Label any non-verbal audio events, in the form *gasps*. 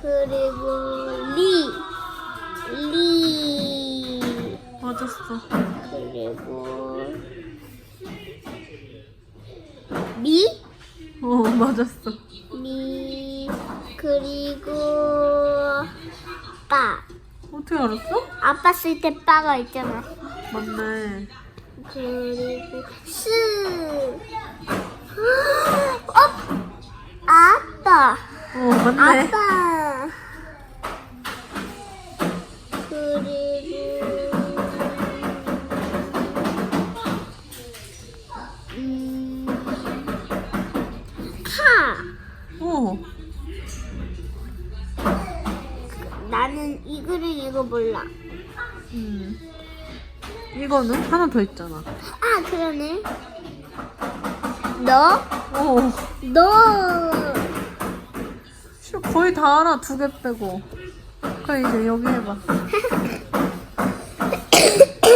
그리고 리. 리. 맞았어. 그리고 리. 어, 맞았어. 리. 그리고 빠. 어떻게 알았어? 아빠 쓸 때 빠가 있잖아. 맞네. 그리고 스. *gasps* 어? 아빠. 어, 맞네. 아빠. 어. 나는 이 이거 몰라. 음. 이거는 하나 더 있잖아. 아 그러네. 너, 어. 너. 씨, 거의 다 알아. 두 개 빼고. 그래, 이제 여기 해봐. *laughs*